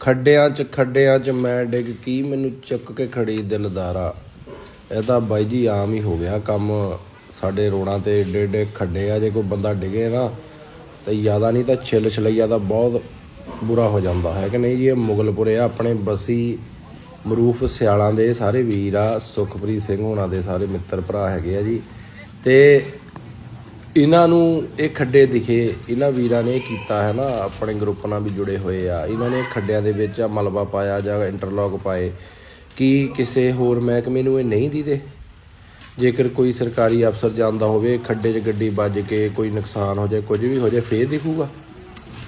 ਖੱਡਿਆਂ 'ਚ ਖੱਡਿਆਂ 'ਚ ਮੈਂ ਡਿੱਗ ਕੀ ਮੈਨੂੰ ਚੁੱਕ ਕੇ ਖੜੀ ਦਿਲਦਾਰਾ। ਇਹ ਤਾਂ ਬਾਈ ਜੀ ਆਮ ਹੀ ਹੋ ਗਿਆ ਕੰਮ। ਸਾਡੇ ਰੋੜਾਂ ਤੇ ਏਡੇ ਏਡੇ ਖੱਡੇ ਆ, ਜੇ ਕੋਈ ਬੰਦਾ ਡਿਗੇ ਨਾ ਤੇ ਜ਼ਿਆਦਾ ਨਹੀਂ ਤਾਂ ਛਿੱਲ ਛਲਈਆ ਦਾ ਬਹੁਤ ਬੁਰਾ ਹੋ ਜਾਂਦਾ। ਹੈ ਕਿ ਨਹੀਂ ਜੀ? ਇਹ ਮੁਗਲਪੁਰੇ ਆ, ਆਪਣੇ ਬਸੀ ਮਰੂਫ ਸਿਆਲਾਂ ਦੇ ਸਾਰੇ ਵੀਰ ਆ, ਸੁਖਪ੍ਰੀਤ ਸਿੰਘ ਹੋਣਾ ਦੇ ਸਾਰੇ ਮਿੱਤਰ ਭਰਾ ਹੈਗੇ ਆ ਜੀ। ਤੇ ਇਹਨਾਂ ਨੂੰ ਇਹ ਖੱਡੇ ਦਿਖੇ, ਇਹਨਾਂ ਵੀਰਾਂ ਨੇ ਕੀਤਾ ਹੈ ਨਾ, ਆਪਣੇ ਗਰੁੱਪ ਨਾਲ ਵੀ ਜੁੜੇ ਹੋਏ ਆ। ਇਹਨਾਂ ਨੇ ਖੱਡਿਆਂ ਦੇ ਵਿੱਚ ਆ ਮਲਬਾ ਪਾਇਆ ਜਾਂ ਇੰਟਰਲੌਕ ਪਾਏ। ਕਿ ਕਿਸੇ ਹੋਰ ਮਹਿਕਮੇ ਨੂੰ ਇਹ ਨਹੀਂ ਦੀਦੇ ਜੇਕਰ ਕੋਈ ਸਰਕਾਰੀ ਅਫਸਰ ਜਾਂਦਾ ਹੋਵੇ, ਖੱਡੇ 'ਚ ਗੱਡੀ ਵੱਜ ਕੇ ਕੋਈ ਨੁਕਸਾਨ ਹੋ ਜਾਏ, ਕੁਝ ਵੀ ਹੋ ਜਾਏ, ਫੇਰ ਦਿਖੂਗਾ।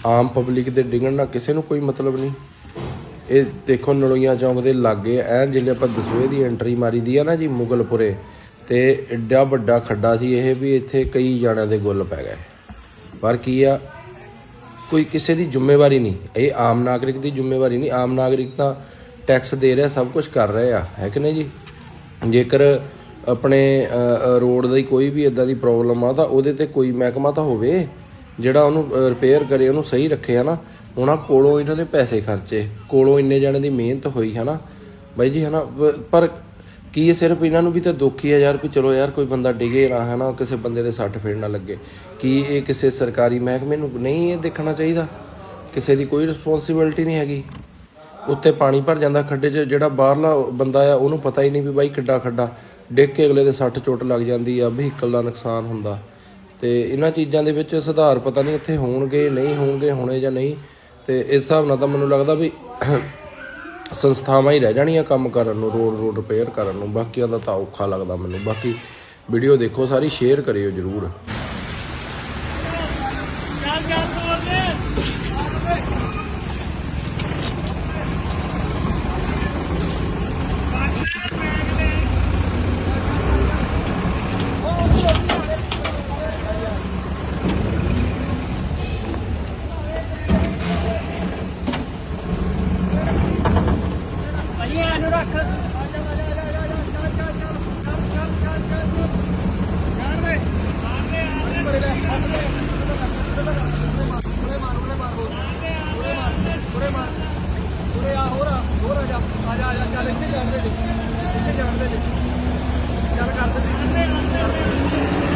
ਆਮ ਪਬਲਿਕ ਦੇ ਡਿੱਗਣ ਨਾਲ ਕਿਸੇ ਨੂੰ ਕੋਈ ਮਤਲਬ ਨਹੀਂ। ਇਹ ਦੇਖੋ ਨਲੋਈਆਂ ਚੌਂਕ ਦੇ ਲਾਗੇ ਐ ਜਿਲੇ ਆਪਾਂ ਦਸੂਏ ਦੀ ਐਂਟਰੀ ਮਾਰੀ ਦੀ ਆ ਨਾ ਜੀ, ਮੁਗਲਪੁਰੇ। ਤੇ ਐਡਾ ਵੱਡਾ ਖੱਡਾ ਸੀ ਇਹ ਵੀ ਇੱਥੇ ਕਈ ਜਾਣਿਆਂ ਦੇ ਗੁੱਲ ਪੈ ਗਏ। ਪਰ ਕੀ ਆ, ਕੋਈ ਕਿਸੇ ਦੀ ਜ਼ਿੰਮੇਵਾਰੀ ਨਹੀਂ। ਇਹ ਆਮ ਨਾਗਰਿਕ ਦੀ ਜ਼ਿੰਮੇਵਾਰੀ ਨਹੀਂ। ਆਮ ਨਾਗਰਿਕ ਤਾਂ ਟੈਕਸ ਦੇ ਰਿਹਾ, ਸਭ ਕੁਝ ਕਰ ਰਿਹਾ ਹੈ ਕਿ ਨਹੀਂ ਜੀ? ਜੇਕਰ ਆਪਣੇ ਰੋਡ ਦੀ ਕੋਈ ਵੀ ਇਦਾਂ ਦੀ ਪ੍ਰੋਬਲਮ ਆ, ਤਾਂ ਉਹਦੇ ਤੇ ਕੋਈ ਮਹਿਕਮਾ ਤਾਂ ਹੋਵੇ, ਜਿਹੜਾ ਉਹਨੂੰ ਰਿਪੇਅਰ ਕਰੇ, ਉਹਨੂੰ ਸਹੀ ਰੱਖੇ, ਹਨਾ? ਉਹਨਾਂ ਕੋਲੋਂ ਇਹਨਾਂ ਨੇ ਪੈਸੇ ਖਰਚੇ, ਕੋਲੋਂ ਇੰਨੇ ਜਣੇ ਦੀ ਮਿਹਨਤ ਹੋਈ, ਹਨਾ? ਬਾਈ ਜੀ, ਹਨਾ? ਵ- ਪਰ ਕੀ ਇਹ ਸਿਰਫ ਇਹਨਾਂ ਨੂੰ ਵੀ ਤਾਂ ਦੁੱਖ ਹੀ ਆ ਯਾਰ ਵੀ ਚਲੋ ਯਾਰ ਕੋਈ ਬੰਦਾ ਡਿਗੇ ਨਾ, ਹੈ ਨਾ, ਕਿਸੇ ਬੰਦੇ ਦੇ ਸੱਟ ਫੇੜ ਨਾ ਲੱਗੇ। ਕੀ ਇਹ ਕਿਸੇ ਸਰਕਾਰੀ ਮਹਿਕਮੇ ਨੂੰ ਨਹੀਂ ਇਹ ਦੇਖਣਾ ਚਾਹੀਦਾ? ਕਿਸੇ ਦੀ ਕੋਈ ਰਿਸਪੌਂਸਿਬਿਲਟੀ ਨਹੀਂ ਹੈਗੀ। ਉੱਤੇ ਪਾਣੀ ਭਰ ਜਾਂਦਾ ਖੱਡੇ 'ਚ, ਜਿਹੜਾ ਬਾਹਰਲਾ ਬੰਦਾ ਆ, ਉਹਨੂੰ ਪਤਾ ਹੀ ਨਹੀਂ ਵੀ ਬਾਈ ਕਿੱਡਾ ਖੱਡਾ। ਡਿੱਗ ਕੇ ਅਗਲੇ ਦੇ ਸੱਟ ਚੋਟ ਲੱਗ ਜਾਂਦੀ ਆ, ਵਹੀਕਲ ਦਾ ਨੁਕਸਾਨ ਹੁੰਦਾ। ਤੇ ਇਹਨਾਂ ਚੀਜ਼ਾਂ ਦੇ ਵਿੱਚ ਸੁਧਾਰ ਪਤਾ ਨਹੀਂ ਇੱਥੇ ਹੋਣਗੇ, ਨਹੀਂ ਹੋਣਗੇ, ਹੋਣੇ ਜਾਂ ਨਹੀਂ। ਤੇ ਇਸ ਹਿਸਾਬ ਨਾਲ ਤਾਂ ਮੈਨੂੰ ਲੱਗਦਾ ਵੀ ਸੰਸਥਾਵਾਂ ਹੀ ਰਹਿ ਜਾਣੀਆਂ ਕੰਮ ਕਰਨ ਨੂੰ ਰੋਡ ਰੋਡ ਰਿਪੇਅਰ ਕਰਨ ਨੂੰ, ਬਾਕੀਆਂ ਦਾ ਤਾਂ ਔਖਾ ਲੱਗਦਾ ਮੈਨੂੰ। ਬਾਕੀ ਵੀਡੀਓ ਦੇਖੋ, ਸਾਰੀ ਸ਼ੇਅਰ ਕਰਿਓ ਜਰੂਰ। ਰੱਖ। ਚੱਲ ਕਰਦੇ ਚੱਲ ਕਰਦੇ ਚੱਲ ਕਰਦੇ